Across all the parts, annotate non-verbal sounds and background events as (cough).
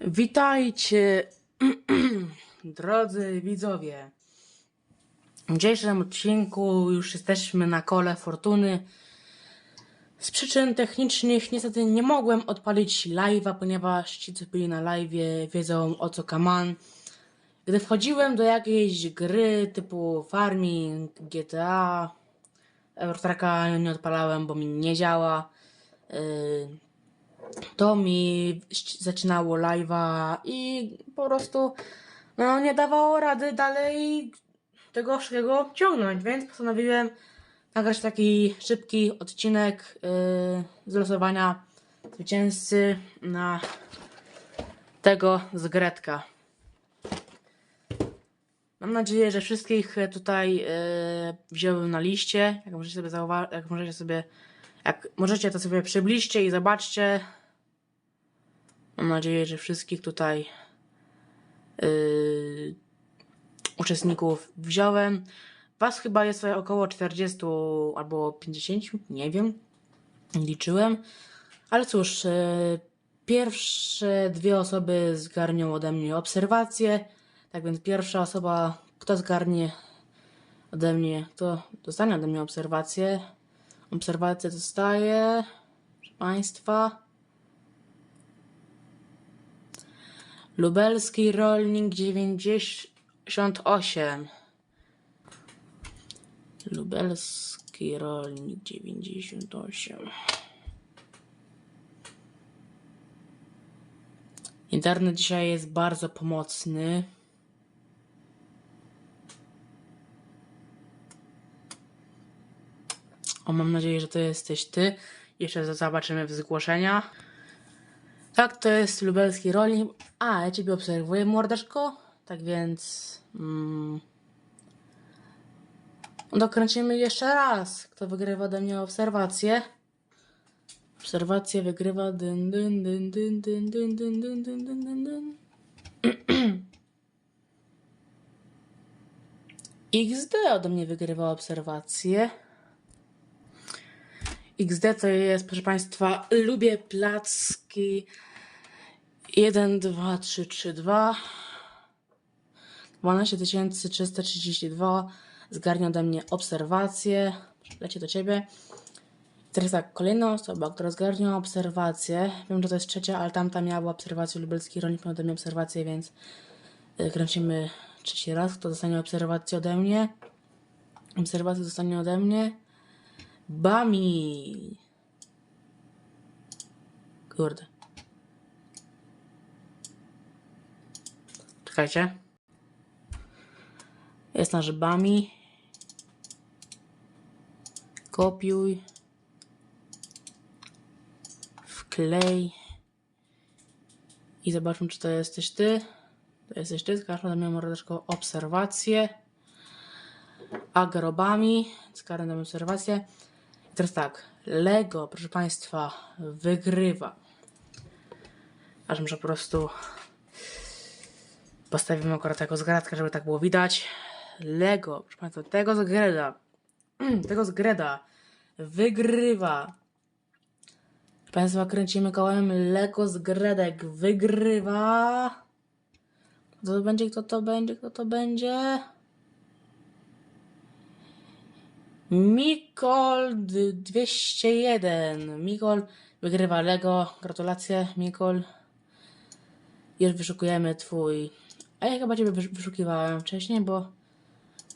Witajcie, (clears throat) drodzy widzowie. W dzisiejszym odcinku już jesteśmy na kole fortuny. Z przyczyn technicznych niestety nie mogłem odpalić live'a, ponieważ ci, co byli na live'ie, wiedzą o co kaman. Gdy wchodziłem do jakiejś gry typu Farming, GTA, Eurotracka nie odpalałem, bo mi nie działa. Yy, to mi zaczynało live'a i po prostu no, nie dawało rady dalej tego wszystkiego ciągnąć, więc postanowiłem nagrać taki szybki odcinek yy, z losowania zwycięzcy na tego z Gretka. Mam nadzieję, że wszystkich tutaj yy, wziąłem na liście. Jak możecie sobie zauważyć, jak możecie sobie, jak możecie to sobie przybliżcie i zobaczcie. Mam nadzieję, że wszystkich tutaj yy, uczestników wziąłem. Was chyba jest około 40 albo 50, nie wiem. Liczyłem. Ale cóż, yy, pierwsze dwie osoby zgarnią ode mnie obserwacje. Tak więc pierwsza osoba, kto zgarnie ode mnie, kto dostanie ode mnie obserwację. Obserwację dostaje, proszę Państwa. Lubelski Rolnik 98. Lubelski Rolnik 98. Internet dzisiaj jest bardzo pomocny. O, mam nadzieję, że to jesteś ty. Jeszcze zobaczymy w zgłoszenia. Tak, to jest lubelski rolnik. A, ja ciebie obserwuję, mordeczko. Tak więc. Mm, dokręcimy jeszcze raz. Kto wygrywa ode mnie obserwację? Obserwację wygrywa. Dyn, dyn, dyn, dyn, dyn, dyn, dyn, dyn, dyn, dyn, dyn, dyn. XD ode mnie wygrywa obserwację. XD to jest, proszę Państwa, lubię placki. 1, 2, 3, 3, 2 12332 zgarnia ode mnie obserwację leci do Ciebie. Teraz tak, kolejna osoba, która zgarnia obserwację wiem, że to jest trzecia, ale tamta miała obserwację lubelski rolnik miał ode mnie obserwację, więc y, kręcimy trzeci raz, kto dostanie obserwację ode mnie? Obserwację dostanie ode mnie Bami. Kurde. Czekajcie. Jest nasz Bami. Kopiuj. Wklej. I zobaczmy, czy to jesteś ty. To jesteś ty. Zgłaszam do mnie mordeczko obserwację. Agrobami. Zgarnę obserwację. Teraz tak, Lego, proszę Państwa, wygrywa. Aż muszę po prostu postawimy akurat taką zgradkę, żeby tak było widać. Lego, proszę Państwa, tego z Greda, tego z Greda wygrywa. Proszę Państwa, kręcimy kołem Lego z Gredek wygrywa. Kto to będzie, kto to będzie, kto to będzie? Mikol d- 201. Mikol wygrywa Lego. Gratulacje, Mikol. Już wyszukujemy twój. A ja chyba ciebie wysz- wyszukiwałem wcześniej, bo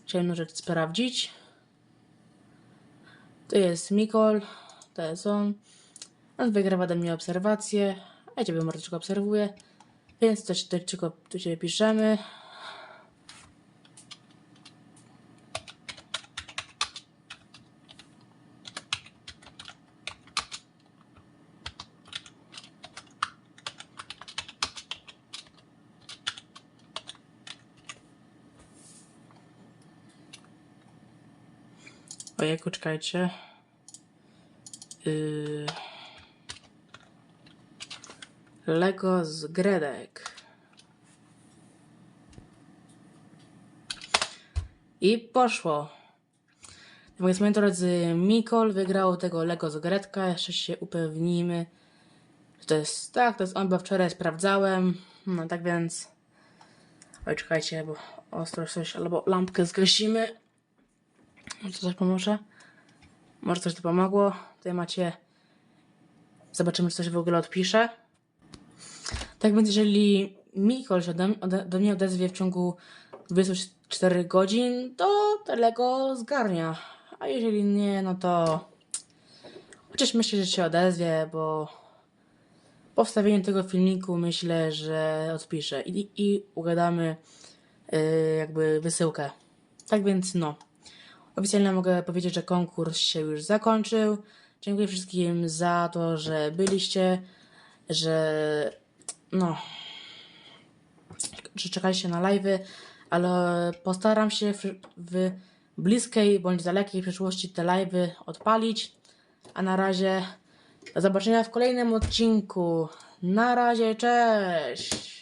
chciałem rzecz sprawdzić. To jest Mikol. To jest on. On wygrywa ode mnie obserwację. A ja ciebie mordeczko obserwuję. Więc to, to, tu ciebie piszemy. Ojejku, czekajcie. Yy... Lego z Gredek. I poszło. Więc moi drodzy, Mikol wygrał tego Lego z Gredka. Jeszcze się upewnimy, To jest, tak, to jest on, bo wczoraj sprawdzałem. No tak więc. Oj, czekajcie, bo ostro coś, albo lampkę zgasimy. Może to coś pomoże? Może coś to pomogło? Tutaj macie. Zobaczymy, czy coś w ogóle odpisze. Tak więc, jeżeli Mikoł się do mnie odezwie w ciągu 24 godzin, to Telego zgarnia. A jeżeli nie, no to. Chociaż myślę, że się odezwie, bo po wstawieniu tego filmiku myślę, że odpiszę i, i ugadamy yy, jakby wysyłkę. Tak więc no. Oficjalnie mogę powiedzieć, że konkurs się już zakończył. Dziękuję wszystkim za to, że byliście, że no, że czekaliście na live'y, ale postaram się w, w bliskiej bądź dalekiej przyszłości te live'y odpalić. A na razie do zobaczenia w kolejnym odcinku. Na razie, cześć!